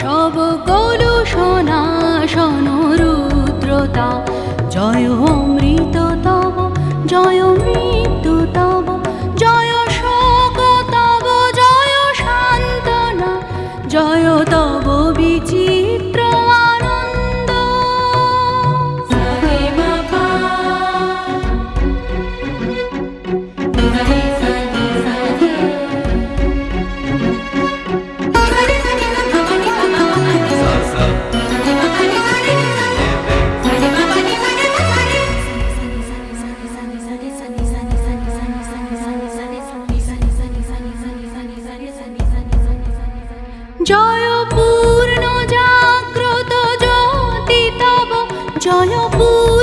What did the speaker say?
সব কলু সোনা সনরুদ্রতা জয় অমৃত তব জয় মৃত্যু তব জয় শোক তব জয় শান্তনা জয় তব বিচিত্র জয় পূর্ণ জাগ্রত জ্যোতি তব জয় পূর্ণ